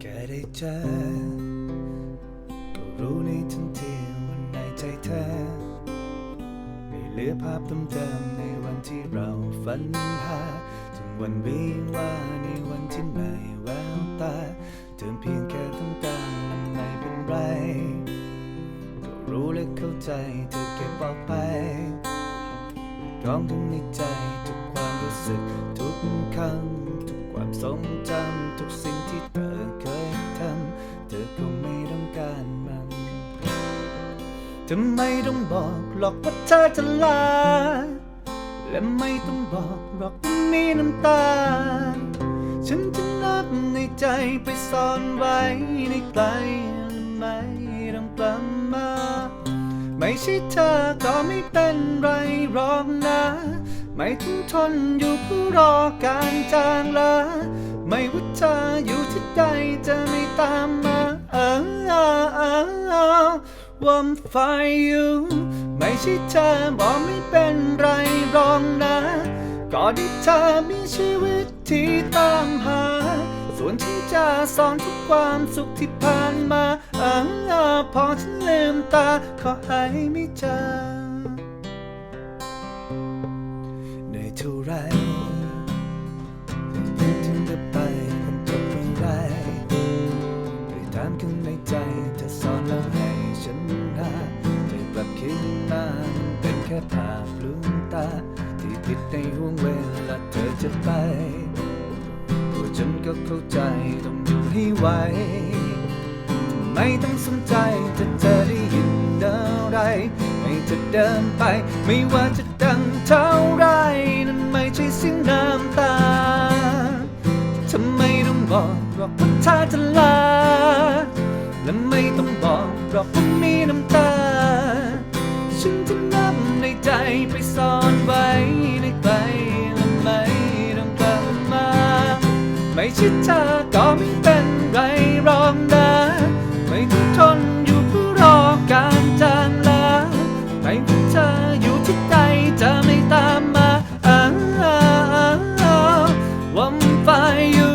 แค่ได้เจอก็รู้ในทันทีว่าในใจเธอ ไม่เหลือภาพเดิมๆในวันที่เราฝันหาถึงวันวิวาในวันที่ไม่แววตาเติมเพียงแค่ต้องการและไม่เป็นไร ก็รู้และเข้าใจเธอเก็บออกไปกองถึงในใจทุก ทำไม่ต้องบอกหรอกว่าเธอจะลา และไม่ต้องบอกหรอกว่ามีน้ำตา ฉันจะนับในใจไปซ่อนไว้ในไกลไม่ต้องกลับมาไม่ใช่เธอก็ไม่เป็นไรหรอกนะ ไม่ต้องทนอยู่เพื่อรอการจางลาไม่ว่าเธออยู่ที่ใดจะไม่ตามมา ว่มไฟอยู่ไม่ใช่เธอบอกไม่เป็นไรรองนะก็ที่เธอมีชีวิตที่ตามหา ส่วนฉันจะสอนทุกความสุขที่ผ่านมาอ้างอพอฉันลืมตาขอให้ไม่เจอ ค่ภาพลวงตา ที่ติดในห่วงเวลาเธอจะไปตัวฉันก็เข้าใจต้องอยู่ให้ไหวไม่ต้องสนใจจะเธอได้ยินอะไรให้เธอเดินไป ไม่ว่าจะดังเท่าไรนั่นไม่ใช่เสียงน้ำตาทำไมต้องบอกหรอกว่าเธอจะลาและไม่ต้องบอกหรอกว่ามีน้ำตา ไปซ่อนไว้ในไกลและไม่ต้องกลับมา ไม่ใช่เธอก็ไม่เป็นไรรอกนะไม่ต้องทนอยู่เพื่อรอการจางลาไม่ว่าเธออยู่ที่ใดจะไม่ตามมาอ้าวอ้าวอ้าวว่ามันไฟอยู่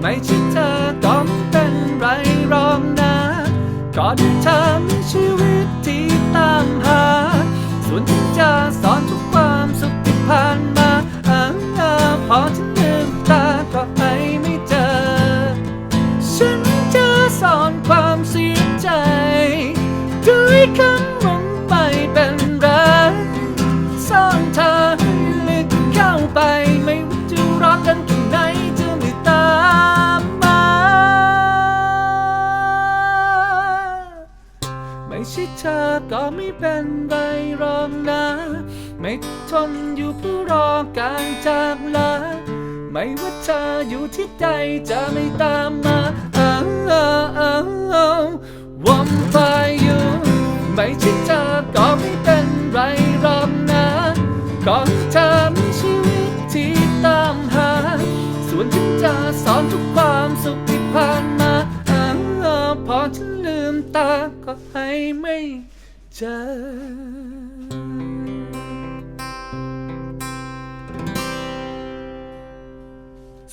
ไม่ใช่เธอก็ไม่เป็นไรรอกนะก็ พอฉันลืมตาก็ให้ไม่เจอ ฉันจะสอนความเสียใจ ด้วยคำว่าไม่เป็นไรซ่อนเธอให้ลึกเข้าไปไม่ว่าจะรอกันแค่ไหนจะไม่ตามมา ไม่ใช่เธอก็ไม่เป็นไรหรอกนะ ไม่ทนอยู่เพื่อรอการจากลา ไม่ว่าเธออยู่ที่ใดจะไม่ตามมาอ้าวอ้าวอ้าวนไฟอยู่ไม่ใช่เธอก็ไม่เป็นไรหรอกนะก็เธอมีชีวิตที่ตามหา ส่วนฉันจะสอนทุกความสุขที่ผ่านมาอ้าวอ้าวพอฉันลืมตาก็ให้ไม่เจอ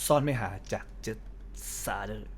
ซ่อนไม่หาจากจึดซาเดอร์